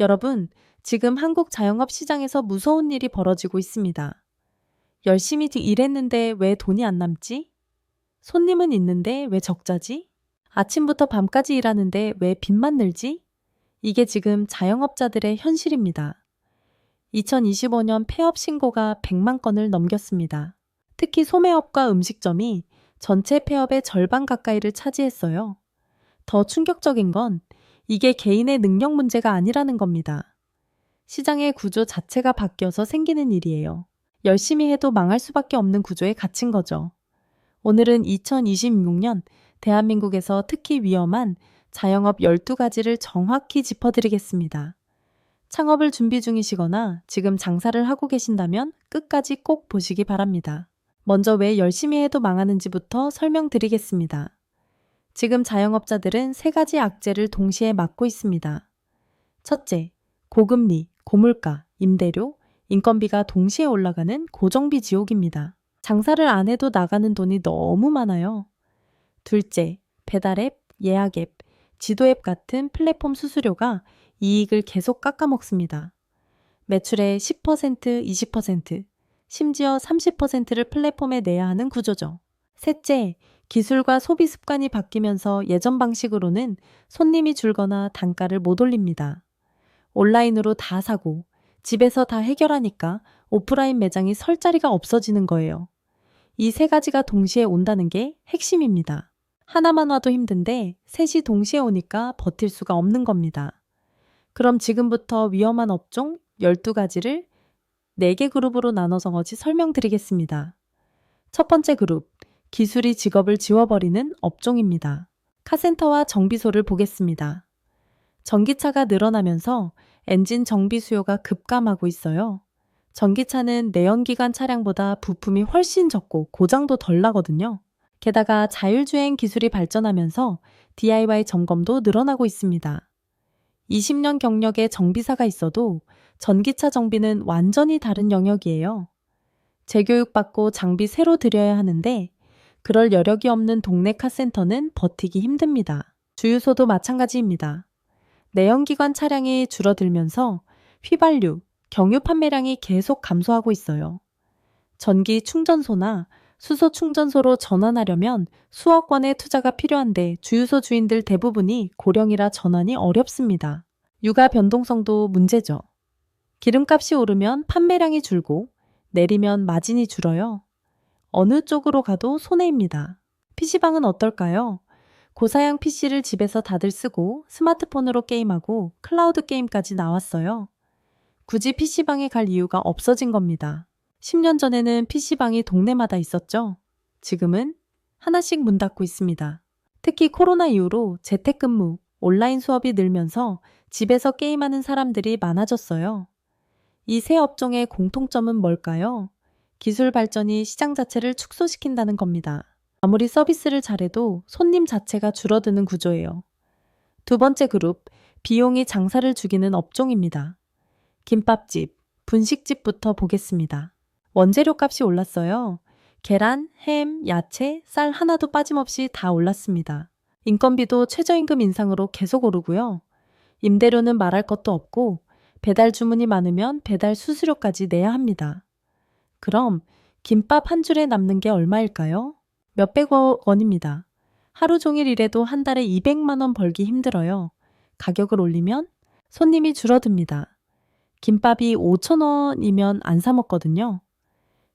여러분, 지금 한국 자영업 시장에서 무서운 일이 벌어지고 있습니다. 열심히 일했는데 왜 돈이 안 남지? 손님은 있는데 왜 적자지? 아침부터 밤까지 일하는데 왜 빚만 늘지? 이게 지금 자영업자들의 현실입니다. 2025년 폐업 신고가 100만 건을 넘겼습니다. 특히 소매업과 음식점이 전체 폐업의 절반 가까이를 차지했어요. 더 충격적인 건 이게 개인의 능력 문제가 아니라는 겁니다. 시장의 구조 자체가 바뀌어서 생기는 일이에요. 열심히 해도 망할 수밖에 없는 구조에 갇힌 거죠. 오늘은 2026년 대한민국에서 특히 위험한 자영업 12가지를 정확히 짚어드리겠습니다. 창업을 준비 중이시거나 지금 장사를 하고 계신다면 끝까지 꼭 보시기 바랍니다. 먼저 왜 열심히 해도 망하는지부터 설명드리겠습니다. 지금 자영업자들은 세 가지 악재를 동시에 맞고 있습니다. 첫째, 고금리, 고물가, 임대료, 인건비가 동시에 올라가는 고정비 지옥입니다. 장사를 안 해도 나가는 돈이 너무 많아요. 둘째, 배달앱, 예약앱, 지도앱 같은 플랫폼 수수료가 이익을 계속 깎아먹습니다. 매출의 10%, 20%, 심지어 30%를 플랫폼에 내야 하는 구조죠. 셋째, 기술과 소비 습관이 바뀌면서 예전 방식으로는 손님이 줄거나 단가를 못 올립니다. 온라인으로 다 사고 집에서 다 해결하니까 오프라인 매장이 설 자리가 없어지는 거예요. 이 세 가지가 동시에 온다는 게 핵심입니다. 하나만 와도 힘든데 셋이 동시에 오니까 버틸 수가 없는 겁니다. 그럼 지금부터 위험한 업종 12가지를 4개 그룹으로 나눠서 어지 설명드리겠습니다. 첫 번째 그룹, 기술이 직업을 지워버리는 업종입니다. 카센터와 정비소를 보겠습니다. 전기차가 늘어나면서 엔진 정비 수요가 급감하고 있어요. 전기차는 내연기관 차량보다 부품이 훨씬 적고 고장도 덜 나거든요. 게다가 자율주행 기술이 발전하면서 DIY 점검도 늘어나고 있습니다. 20년 경력의 정비사가 있어도 전기차 정비는 완전히 다른 영역이에요. 재교육받고 장비 새로 들여야 하는데 그럴 여력이 없는 동네 카센터는 버티기 힘듭니다. 주유소도 마찬가지입니다. 내연기관 차량이 줄어들면서 휘발유, 경유 판매량이 계속 감소하고 있어요. 전기 충전소나 수소 충전소로 전환하려면 수억 원의 투자가 필요한데 주유소 주인들 대부분이 고령이라 전환이 어렵습니다. 육아 변동성도 문제죠. 기름값이 오르면 판매량이 줄고 내리면 마진이 줄어요. 어느 쪽으로 가도 손해입니다. PC방은 어떨까요? 고사양 PC를 집에서 다들 쓰고 스마트폰으로 게임하고 클라우드 게임까지 나왔어요. 굳이 PC방에 갈 이유가 없어진 겁니다. 10년 전에는 PC방이 동네마다 있었죠. 지금은 하나씩 문 닫고 있습니다. 특히 코로나 이후로 재택근무, 온라인 수업이 늘면서 집에서 게임하는 사람들이 많아졌어요. 이새 업종의 공통점은 뭘까요? 기술 발전이 시장 자체를 축소시킨다는 겁니다. 아무리 서비스를 잘해도 손님 자체가 줄어드는 구조예요. 두 번째 그룹, 비용이 장사를 죽이는 업종입니다. 김밥집, 분식집부터 보겠습니다. 원재료 값이 올랐어요. 계란, 햄, 야채, 쌀 하나도 빠짐없이 다 올랐습니다. 인건비도 최저임금 인상으로 계속 오르고요. 임대료는 말할 것도 없고 배달 주문이 많으면 배달 수수료까지 내야 합니다. 그럼 김밥 한 줄에 남는 게 얼마일까요? 몇백 원입니다. 하루 종일 일해도 한 달에 200만 원 벌기 힘들어요. 가격을 올리면 손님이 줄어듭니다. 김밥이 5천 원이면 안 사 먹거든요.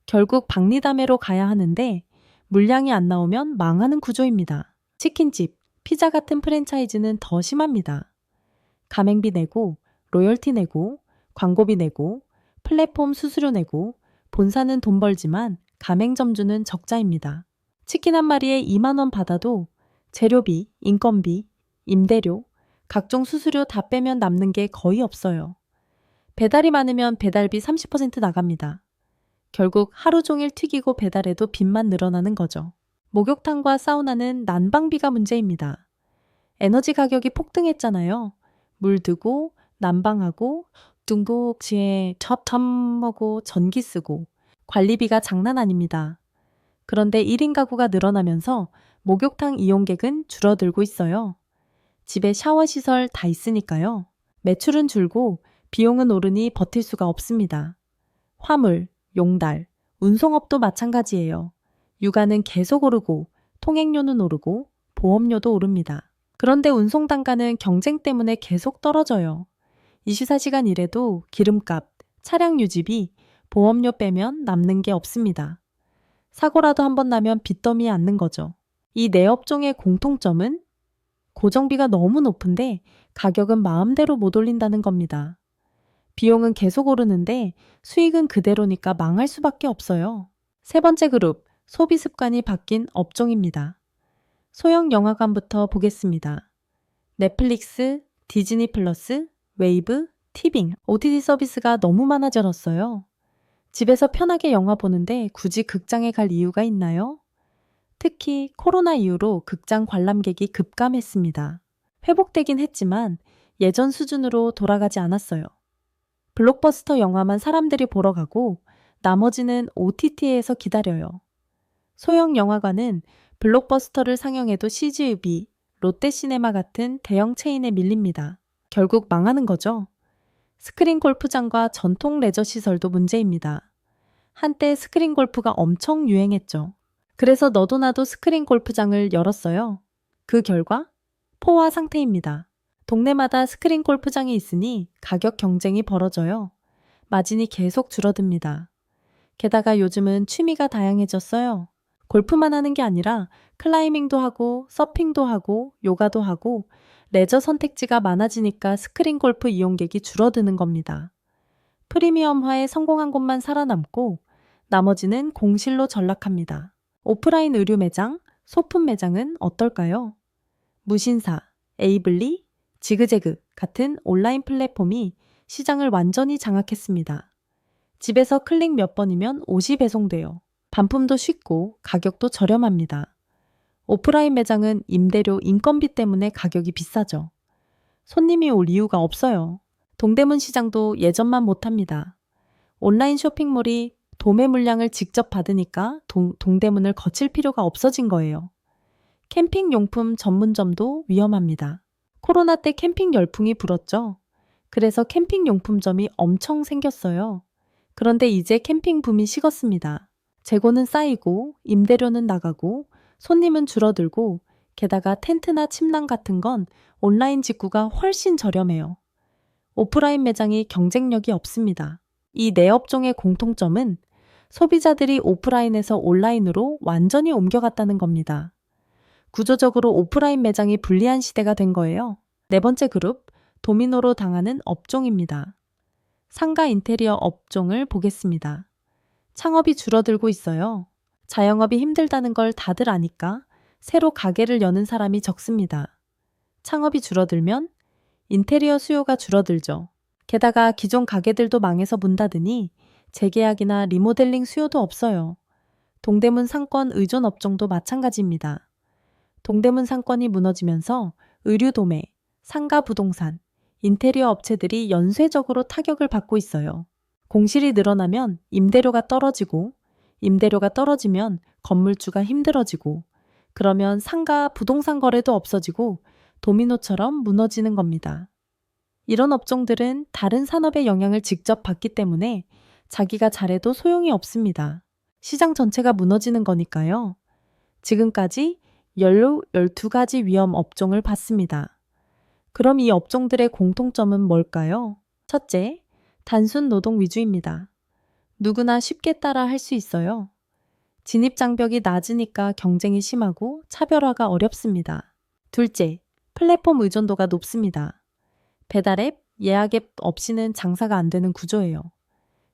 결국 박리담회로 가야 하는데 물량이 안 나오면 망하는 구조입니다. 치킨집, 피자 같은 프랜차이즈는 더 심합니다. 가맹비 내고, 로열티 내고, 광고비 내고, 플랫폼 수수료 내고, 본사는 돈 벌지만 가맹점주는 적자입니다. 치킨 한 마리에 2만 원 받아도 재료비, 인건비, 임대료, 각종 수수료 다 빼면 남는 게 거의 없어요. 배달이 많으면 배달비 30% 나갑니다. 결국 하루 종일 튀기고 배달해도 빚만 늘어나는 거죠. 목욕탕과 사우나는 난방비가 문제입니다. 에너지 가격이 폭등했잖아요. 물 두고, 난방하고, 둥국지에 첩첩하고 전기 쓰고 관리비가 장난 아닙니다. 그런데 1인 가구가 늘어나면서 목욕탕 이용객은 줄어들고 있어요. 집에 샤워 시설 다 있으니까요. 매출은 줄고 비용은 오르니 버틸 수가 없습니다. 화물, 용달, 운송업도 마찬가지예요. 육아는 계속 오르고 통행료는 오르고 보험료도 오릅니다. 그런데 운송 단가는 경쟁 때문에 계속 떨어져요. 24시간 일해도 기름값, 차량 유지비, 보험료 빼면 남는 게 없습니다. 사고라도 한 번 나면 빚더미에 앉는 거죠. 이 네 업종의 공통점은 고정비가 너무 높은데 가격은 마음대로 못 올린다는 겁니다. 비용은 계속 오르는데 수익은 그대로니까 망할 수밖에 없어요. 세 번째 그룹, 소비 습관이 바뀐 업종입니다. 소형 영화관부터 보겠습니다. 넷플릭스, 디즈니 플러스, 웨이브, 티빙, OTT 서비스가 너무 많아졌어요. 집에서 편하게 영화 보는데 굳이 극장에 갈 이유가 있나요? 특히 코로나 이후로 극장 관람객이 급감했습니다. 회복되긴 했지만 예전 수준으로 돌아가지 않았어요. 블록버스터 영화만 사람들이 보러 가고 나머지는 OTT에서 기다려요. 소형 영화관은 블록버스터를 상영해도 CGV, 롯데시네마 같은 대형 체인에 밀립니다. 결국 망하는 거죠. 스크린 골프장과 전통 레저 시설도 문제입니다. 한때 스크린 골프가 엄청 유행했죠. 그래서 너도 나도 스크린 골프장을 열었어요. 그 결과 포화 상태입니다. 동네마다 스크린 골프장이 있으니 가격 경쟁이 벌어져요. 마진이 계속 줄어듭니다. 게다가 요즘은 취미가 다양해졌어요. 골프만 하는 게 아니라 클라이밍도 하고 서핑도 하고 요가도 하고 레저 선택지가 많아지니까 스크린 골프 이용객이 줄어드는 겁니다. 프리미엄화에 성공한 곳만 살아남고 나머지는 공실로 전락합니다. 오프라인 의류 매장, 소품 매장은 어떨까요? 무신사, 에이블리, 지그재그 같은 온라인 플랫폼이 시장을 완전히 장악했습니다. 집에서 클릭 몇 번이면 옷이 배송돼요. 반품도 쉽고 가격도 저렴합니다. 오프라인 매장은 임대료, 인건비 때문에 가격이 비싸죠. 손님이 올 이유가 없어요. 동대문 시장도 예전만 못합니다. 온라인 쇼핑몰이 도매 물량을 직접 받으니까 동, 동대문을 거칠 필요가 없어진 거예요. 캠핑 용품 전문점도 위험합니다. 코로나 때 캠핑 열풍이 불었죠. 그래서 캠핑 용품점이 엄청 생겼어요. 그런데 이제 캠핑 붐이 식었습니다. 재고는 쌓이고 임대료는 나가고 손님은 줄어들고 게다가 텐트나 침낭 같은 건 온라인 직구가 훨씬 저렴해요. 오프라인 매장이 경쟁력이 없습니다. 이 네 업종의 공통점은 소비자들이 오프라인에서 온라인으로 완전히 옮겨갔다는 겁니다. 구조적으로 오프라인 매장이 불리한 시대가 된 거예요. 네 번째 그룹, 도미노로 당하는 업종입니다. 상가 인테리어 업종을 보겠습니다. 창업이 줄어들고 있어요. 자영업이 힘들다는 걸 다들 아니까 새로 가게를 여는 사람이 적습니다. 창업이 줄어들면 인테리어 수요가 줄어들죠. 게다가 기존 가게들도 망해서 문 닫으니 재계약이나 리모델링 수요도 없어요. 동대문 상권 의존 업종도 마찬가지입니다. 동대문 상권이 무너지면서 의류 도매, 상가 부동산, 인테리어 업체들이 연쇄적으로 타격을 받고 있어요. 공실이 늘어나면 임대료가 떨어지고, 임대료가 떨어지면 건물주가 힘들어지고, 그러면 상가 부동산 거래도 없어지고 도미노처럼 무너지는 겁니다. 이런 업종들은 다른 산업의 영향을 직접 받기 때문에 자기가 잘해도 소용이 없습니다. 시장 전체가 무너지는 거니까요. 지금까지 연료 12가지 위험 업종을 봤습니다. 그럼 이 업종들의 공통점은 뭘까요? 첫째, 단순 노동 위주입니다. 누구나 쉽게 따라 할 수 있어요. 진입 장벽이 낮으니까 경쟁이 심하고 차별화가 어렵습니다. 둘째, 플랫폼 의존도가 높습니다. 배달앱, 예약앱 없이는 장사가 안 되는 구조예요.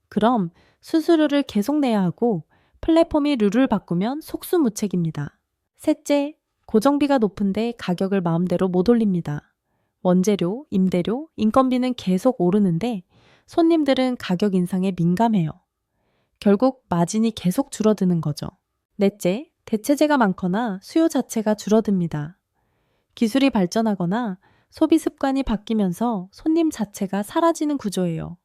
그럼 수수료를 계속 내야 하고 플랫폼이 룰을 바꾸면 속수무책입니다. 셋째, 고정비가 높은데 가격을 마음대로 못 올립니다. 원재료, 임대료, 인건비는 계속 오르는데 손님들은 가격 인상에 민감해요. 결국 마진이 계속 줄어드는 거죠. 넷째, 대체재가 많거나 수요 자체가 줄어듭니다. 기술이 발전하거나 소비 습관이 바뀌면서 손님 자체가 사라지는 구조예요.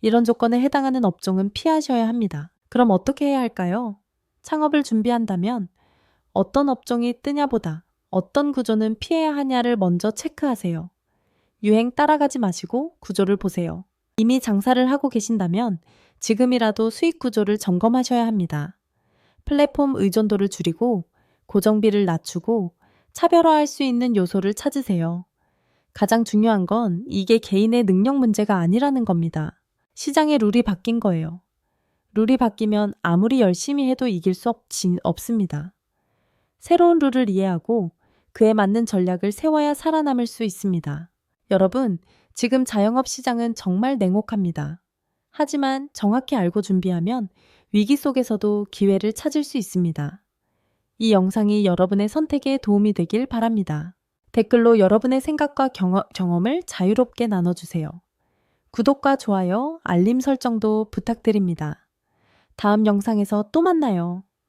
이런 조건에 해당하는 업종은 피하셔야 합니다. 그럼 어떻게 해야 할까요? 창업을 준비한다면 어떤 업종이 뜨냐보다 어떤 구조는 피해야 하냐를 먼저 체크하세요. 유행 따라가지 마시고 구조를 보세요. 이미 장사를 하고 계신다면 지금이라도 수익 구조를 점검하셔야 합니다. 플랫폼 의존도를 줄이고 고정비를 낮추고 차별화할 수 있는 요소를 찾으세요. 가장 중요한 건 이게 개인의 능력 문제가 아니라는 겁니다. 시장의 룰이 바뀐 거예요. 룰이 바뀌면 아무리 열심히 해도 이길 수 없, 진, 없습니다. 새로운 룰을 이해하고 그에 맞는 전략을 세워야 살아남을 수 있습니다. 여러분, 지금 자영업 시장은 정말 냉혹합니다. 하지만 정확히 알고 준비하면 위기 속에서도 기회를 찾을 수 있습니다. 이 영상이 여러분의 선택에 도움이 되길 바랍니다. 댓글로 여러분의 생각과 경험, 경험을 자유롭게 나눠주세요. 구독과 좋아요, 알림 설정도 부탁드립니다. 다음 영상에서 또 만나요.